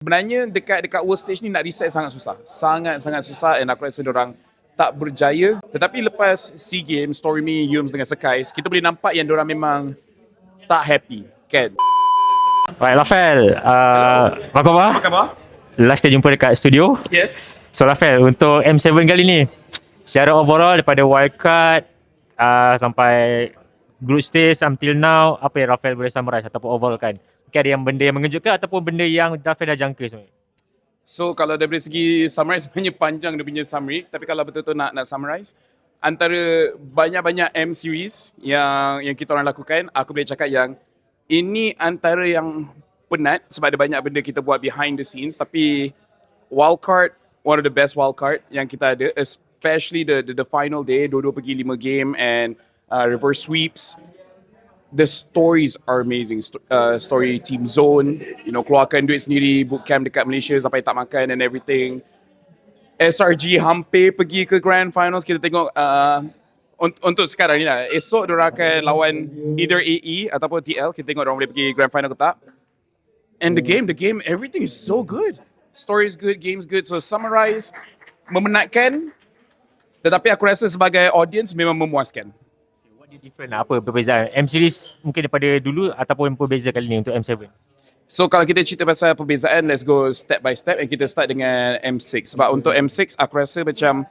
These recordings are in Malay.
Sebenarnya dekat dekat world stage ni nak reset sangat susah. Sangat-sangat susah and aku rasa orang tak berjaya. Tetapi lepas SEA Games, Story Me, Yums dengan Sekais, kita boleh nampak yang orang memang tak happy. Kan? Right, Rafael. Uh, apa khabar? Apa khabar? Last kita jumpa dekat studio. Yes. So Rafael, untuk M7 kali ni, secara overall daripada wildcard uh, sampai group stage until now, apa yang Rafael boleh summarize ataupun overall kan? Mungkin ada yang benda yang mengejutkan ataupun benda yang Rafael dah jangka sebenarnya. So kalau dari segi summary sebenarnya panjang dia punya summary. Tapi kalau betul-betul nak nak summarize antara banyak-banyak M series yang yang kita orang lakukan aku boleh cakap yang ini antara yang penat sebab ada banyak benda kita buat behind the scenes. Tapi wildcard one of the best wildcard yang kita ada especially the the, the final day dua-dua pergi lima game and uh, reverse sweeps the stories are amazing. Uh, story Team Zone, you know, keluarkan duit sendiri, bootcamp dekat Malaysia sampai tak makan and everything. SRG hampir pergi ke grand finals, kita tengok uh, un- untuk sekarang ni lah. Esok diorang akan lawan either AE ataupun TL, kita tengok diorang boleh pergi grand final ke tak. And the game, the game, everything is so good. Story is good, game's good. So summarize, memenatkan, tetapi aku rasa sebagai audience memang memuaskan. Different lah, apa perbezaan? M series mungkin daripada dulu ataupun berbeza kali ni untuk M7? So kalau kita cerita pasal perbezaan, let's go step by step and kita start dengan M6. Sebab untuk M6, aku rasa macam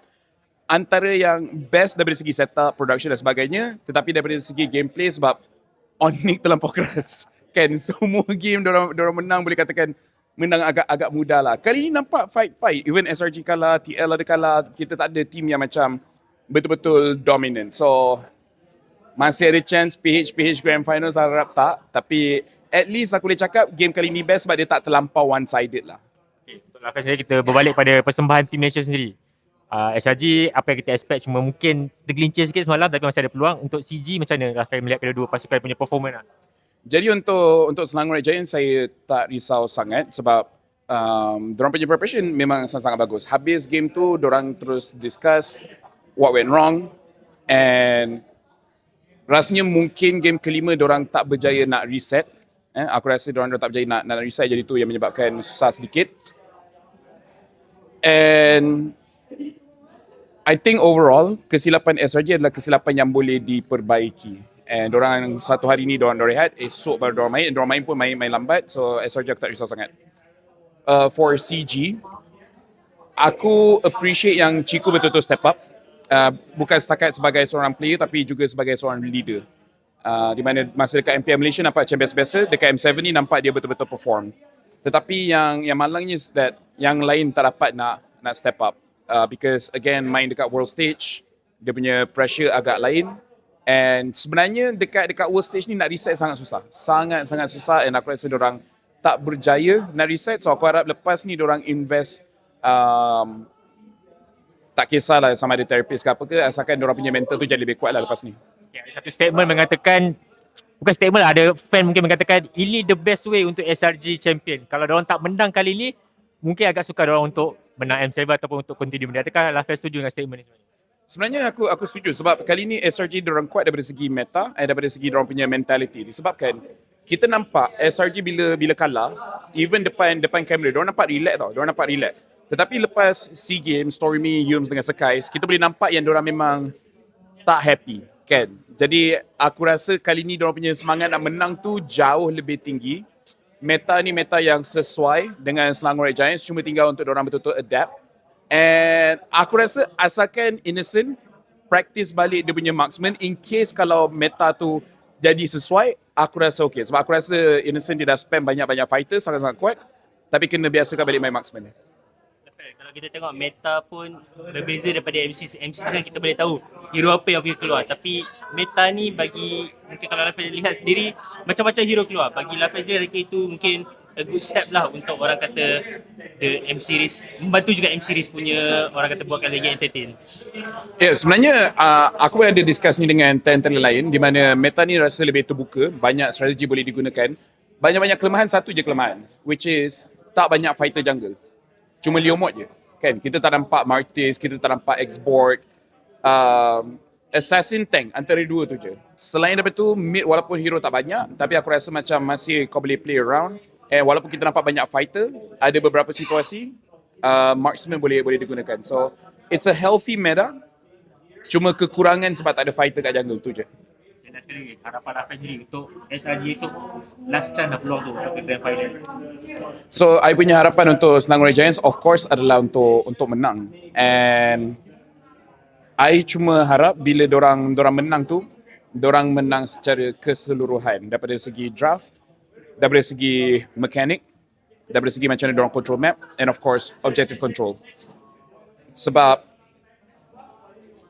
antara yang best daripada segi setup, production dan sebagainya, tetapi daripada segi gameplay sebab Onyx terlampau keras. Kan semua game dorang, dorang menang boleh katakan menang agak agak mudah lah. Kali ni nampak fight-fight. Even SRG kalah, TL ada kalah. Kita tak ada team yang macam betul-betul dominant. So masih ada chance PH PH Grand Finals harap tak. Tapi at least aku boleh cakap game kali ni best sebab dia tak terlampau one-sided lah. Okay, untuk sendiri kita berbalik pada persembahan Team Malaysia sendiri. Uh, SRG apa yang kita expect cuma mungkin tergelincir sikit semalam tapi masih ada peluang. Untuk CG macam mana Rafael melihat kedua-dua pasukan punya performance lah? Jadi untuk untuk Selangor Red Giants saya tak risau sangat sebab um, dorang punya preparation memang sangat-sangat bagus. Habis game tu dorang terus discuss what went wrong and rasanya mungkin game kelima dorang tak berjaya nak reset. Eh, aku rasa dorang tak berjaya nak, nak reset jadi tu yang menyebabkan susah sedikit. And I think overall kesilapan SRG adalah kesilapan yang boleh diperbaiki. And orang satu hari ni orang rehat, esok baru orang main. Orang main pun main main lambat. So SRG aku tak risau sangat. Uh, for CG, aku appreciate yang Chico betul-betul step up. Uh, bukan setakat sebagai seorang player tapi juga sebagai seorang leader. Uh, di mana masa dekat MPL Malaysia nampak macam biasa-biasa, dekat M7 ni nampak dia betul-betul perform. Tetapi yang yang malangnya is that yang lain tak dapat nak nak step up. Uh, because again main dekat world stage, dia punya pressure agak lain. And sebenarnya dekat dekat world stage ni nak reset sangat susah. Sangat-sangat susah and aku rasa orang tak berjaya nak reset. So aku harap lepas ni orang invest um, kisahlah sama ada therapist ke apa ke asalkan orang punya mental tu jadi lebih kuat lah lepas ni. Okay, ada satu statement mengatakan bukan statement lah, ada fan mungkin mengatakan ini the best way untuk SRG champion. Kalau orang tak menang kali ni mungkin agak sukar orang untuk menang M7 ataupun untuk continue. Adakah Rafael setuju dengan statement ni sebenarnya? Sebenarnya aku aku setuju sebab kali ni SRG orang kuat daripada segi meta dan daripada segi orang punya mentality disebabkan kita nampak SRG bila bila kalah even depan depan kamera orang nampak relax tau orang nampak relax tetapi lepas SEA Games Story Me Yums dengan Sekais kita boleh nampak yang orang memang tak happy kan jadi aku rasa kali ni orang punya semangat nak menang tu jauh lebih tinggi meta ni meta yang sesuai dengan Selangor Red Giants cuma tinggal untuk orang betul-betul adapt And aku rasa asalkan Innocent practice balik dia punya marksman in case kalau meta tu jadi sesuai, aku rasa okay. Sebab aku rasa Innocent dia dah spam banyak-banyak fighter sangat-sangat kuat tapi kena biasakan balik main marksman. Kalau kita tengok meta pun berbeza daripada MC. MC kan kita boleh tahu hero apa yang keluar. Tapi meta ni bagi mungkin kalau Rafael lihat sendiri macam-macam hero keluar. Bagi Rafael sendiri adakah itu mungkin a good step lah untuk orang kata the M series membantu juga M series punya orang kata buatkan lagi entertain. Ya, yeah, sebenarnya uh, aku pun ada discuss ni dengan talent-talent lain di mana meta ni rasa lebih terbuka, banyak strategi boleh digunakan. Banyak-banyak kelemahan, satu je kelemahan which is tak banyak fighter jungle. Cuma Leo Mod je. Kan? Kita tak nampak Martis, kita tak nampak Export. Um, Assassin Tank antara dua tu je. Selain daripada tu, mid walaupun hero tak banyak, tapi aku rasa macam masih kau boleh play around. And walaupun kita nampak banyak fighter, ada beberapa situasi uh, marksman boleh boleh digunakan. So it's a healthy meta. Cuma kekurangan sebab tak ada fighter kat jungle tu je. Dan sekali lagi, harapan Rafael sendiri untuk SRG esok last chance lah peluang tu untuk ke grand final. So I punya harapan untuk Selangor Giants of course adalah untuk untuk menang. And I cuma harap bila dorang dorang menang tu, dorang menang secara keseluruhan daripada segi draft, daripada segi mekanik, daripada segi macam mana dorang control map and of course objective control. Sebab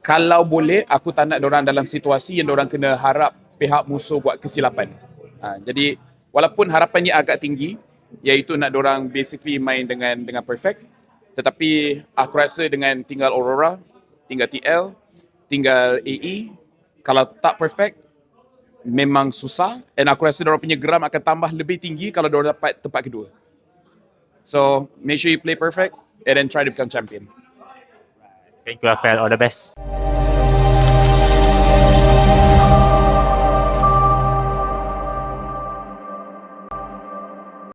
kalau boleh aku tak nak dorang dalam situasi yang dorang kena harap pihak musuh buat kesilapan. Ha, jadi walaupun harapannya agak tinggi iaitu nak dorang basically main dengan dengan perfect tetapi aku rasa dengan tinggal Aurora, tinggal TL, tinggal AE kalau tak perfect memang susah and aku rasa dorang punya geram akan tambah lebih tinggi kalau dorang dapat tempat kedua. So make sure you play perfect and then try to become champion. Thank you Rafael, all the best.